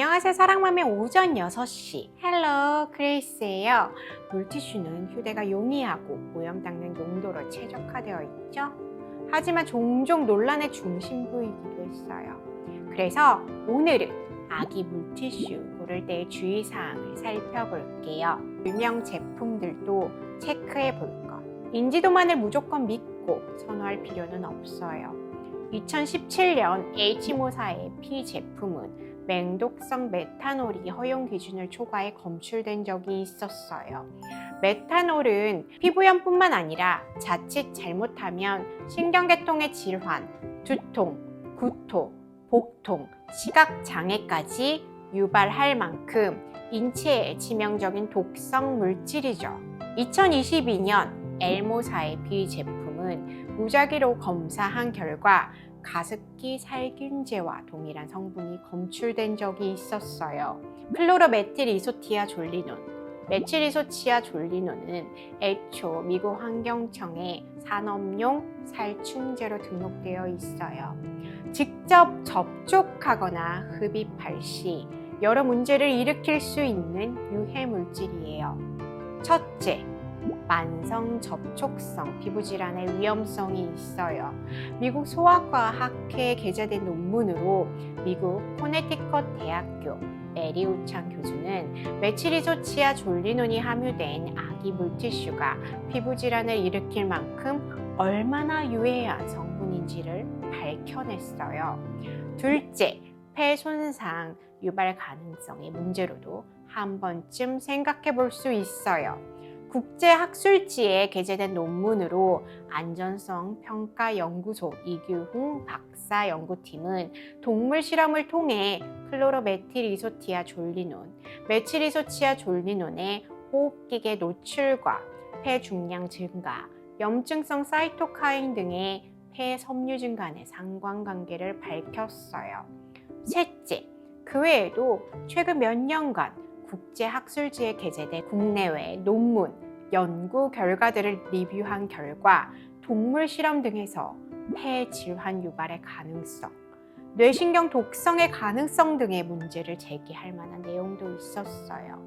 안녕하세요. 사랑맘의 오전 6시. 헬로 그레이스예요. 물티슈는 휴대가 용이하고 오염 닦는 용도로 최적화되어 있죠. 하지만 종종 논란의 중심부이기도 했어요. 그래서 오늘은 아기 물티슈 고를 때의 주의사항을 살펴볼게요. 유명 제품들도 체크해 볼 것. 인지도만을 무조건 믿고 선호할 필요는 없어요. 2017년 H모사의 P 제품은 맹독성 메탄올이 허용 기준을 초과해 검출된 적이 있었어요. 메탄올은 피부염뿐만 아니라 자칫 잘못하면 신경계통의 질환, 두통, 구토, 복통, 시각장애까지 유발할 만큼 인체에 치명적인 독성 물질이죠. 2022년 엘모사의 B 제품은 무작위로 검사한 결과 가습기 살균제와 동일한 성분이 검출된 적이 있었어요. 클로로메틸 이소티아 졸리논, 메칠이소치아 졸리논은 애초 미국 환경청에 산업용 살충제로 등록되어 있어요. 직접 접촉하거나 흡입할 시 여러 문제를 일으킬 수 있는 유해 물질이에요. 첫째, 만성 접촉성 피부 질환의 위험성이 있어요. 미국 소아과학회에 게재된 논문으로 미국 코네티컷 대학교 메리 우창 교수는 메칠이소치아 졸리논이 함유된 아기 물티슈가 피부 질환을 일으킬 만큼 얼마나 유해한 성분인지를 밝혀냈어요. 둘째, 폐 손상 유발 가능성의 문제로도 한 번쯤 생각해 볼 수 있어요. 국제학술지에 게재된 논문으로 안전성 평가 연구소 이규홍 박사 연구팀은 동물 실험을 통해 클로로메틸 이소티아 졸리논, 메칠 이소치아 졸리논의 호흡기계 노출과 폐 중량 증가, 염증성 사이토카인 등의 폐 섬유 증 간의 상관관계를 밝혔어요. 셋째, 그 외에도 최근 몇 년간 국제학술지에 게재된 국내외 논문, 연구 결과들을 리뷰한 결과 동물 실험 등에서 폐 질환 유발의 가능성, 뇌신경 독성의 가능성 등의 문제를 제기할 만한 내용도 있었어요.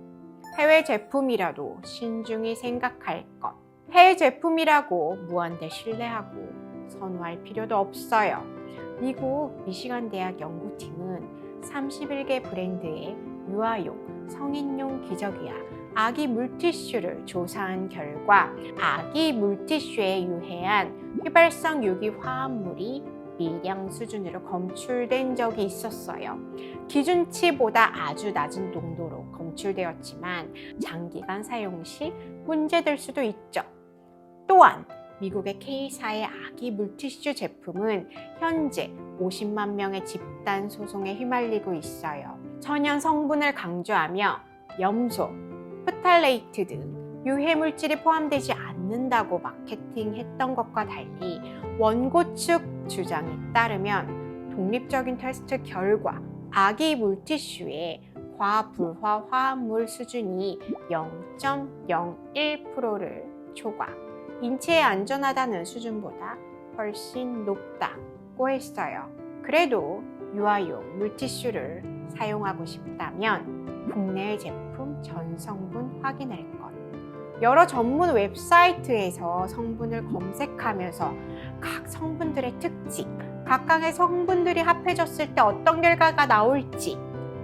해외 제품이라도 신중히 생각할 것. 해외 제품이라고 무한대 신뢰하고 선호할 필요도 없어요. 미국 미시간 대학 연구팀은 31개 브랜드의 유아용, 성인용 기저귀와 아기 물티슈를 조사한 결과 아기 물티슈에 유해한 휘발성 유기 화합물이 미량 수준으로 검출된 적이 있었어요. 기준치보다 아주 낮은 농도로 검출되었지만 장기간 사용 시 문제될 수도 있죠. 또한 미국의 K사의 아기 물티슈 제품은 현재 50만 명의 집단 소송에 휘말리고 있어요. 천연 성분을 강조하며 염소, 프탈레이트 등 유해 물질이 포함되지 않는다고 마케팅했던 것과 달리 원고 측 주장에 따르면 독립적인 테스트 결과 아기 물티슈의 과불화 화합물 수준이 0.01%를 초과, 인체에 안전하다는 수준보다 훨씬 높다고 했어요. 그래도 유아용 물티슈를 사용하고 싶다면 국내의 제품 전 성분 확인할 것. 여러 전문 웹사이트에서 성분을 검색하면서 각 성분들의 특징, 각각의 성분들이 합해졌을 때 어떤 결과가 나올지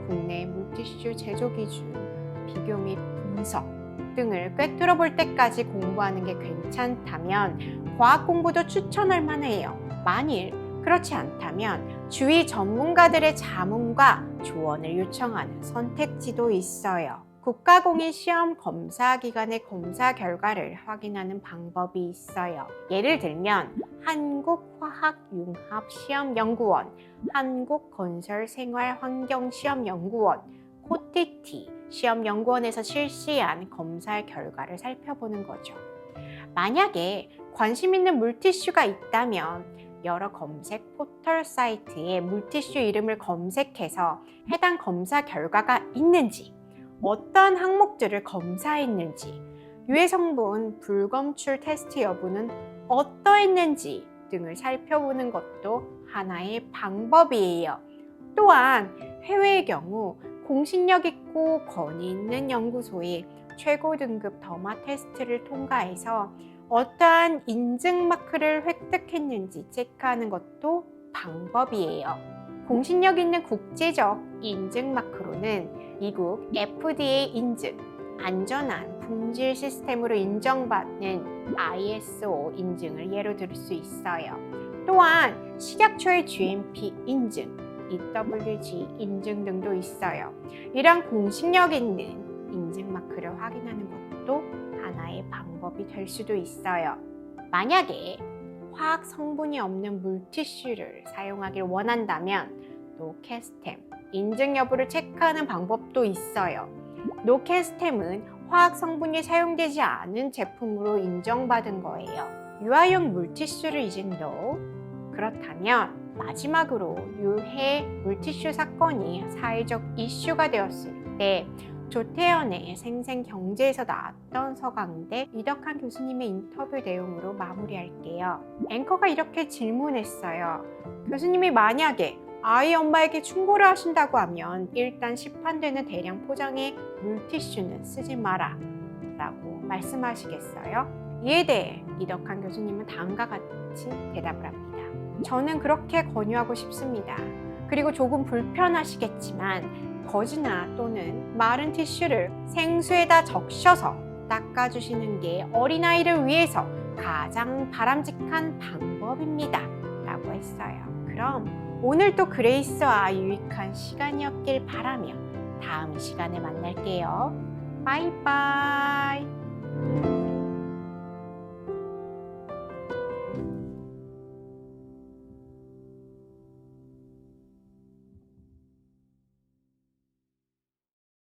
국내 물티슈 제조 기준, 비교 및 분석 등을 꿰뚫어 볼 때까지 공부하는 게 괜찮다면 과학 공부도 추천할 만해요. 만일 그렇지 않다면 주위 전문가들의 자문과 조언을 요청하는 선택지도 있어요. 국가공인 시험 검사 기관의 검사 결과를 확인하는 방법이 있어요. 예를 들면 한국화학융합시험연구원, 한국건설생활환경시험연구원, 코티티 시험연구원에서 실시한 검사 결과를 살펴보는 거죠. 만약에 관심 있는 물티슈가 있다면 여러 검색 포털 사이트에 물티슈 이름을 검색해서 해당 검사 결과가 있는지, 어떤 항목들을 검사했는지, 유해 성분 불검출 테스트 여부는 어떠했는지 등을 살펴보는 것도 하나의 방법이에요. 또한 해외의 경우 공신력 있고 권위 있는 연구소의 최고 등급 더마 테스트를 통과해서 어떠한 인증 마크를 획 득했는지 체크하는 것도 방법이에요. 공신력 있는 국제적 인증 마크로는 미국 FDA 인증, 안전한 품질 시스템으로 인정받는 ISO 인증을 예로 들 수 있어요. 또한 식약처의 GMP 인증, EWG 인증 등도 있어요. 이런 공신력 있는 인증 마크를 확인하는 것도 하나의 방법이 될 수도 있어요. 만약에 화학 성분이 없는 물티슈를 사용하길 원한다면 노캐스템 인증 여부를 체크하는 방법도 있어요. 노캐스템은 화학 성분이 사용되지 않은 제품으로 인정받은 거예요. 유아용 물티슈를 잊은 너 그렇다면 마지막으로 유해 물티슈 사건이 사회적 이슈가 되었을 때 조태현의 생생 경제에서 나왔던 서강대 이덕한 교수님의 인터뷰 내용으로 마무리할게요. 앵커가 이렇게 질문했어요. 교수님이 만약에 아이 엄마에게 충고를 하신다고 하면 일단 시판되는 대량 포장의 물티슈는 쓰지 마라 라고 말씀하시겠어요? 이에 대해 이덕한 교수님은 다음과 같이 대답을 합니다. 저는 그렇게 권유하고 싶습니다. 그리고 조금 불편하시겠지만 거즈나 또는 마른 티슈를 생수에다 적셔서 닦아주시는 게 어린아이를 위해서 가장 바람직한 방법입니다. 라고 했어요. 그럼 오늘 또 그레이스와 유익한 시간이었길 바라며 다음 시간에 만날게요. 바이바이.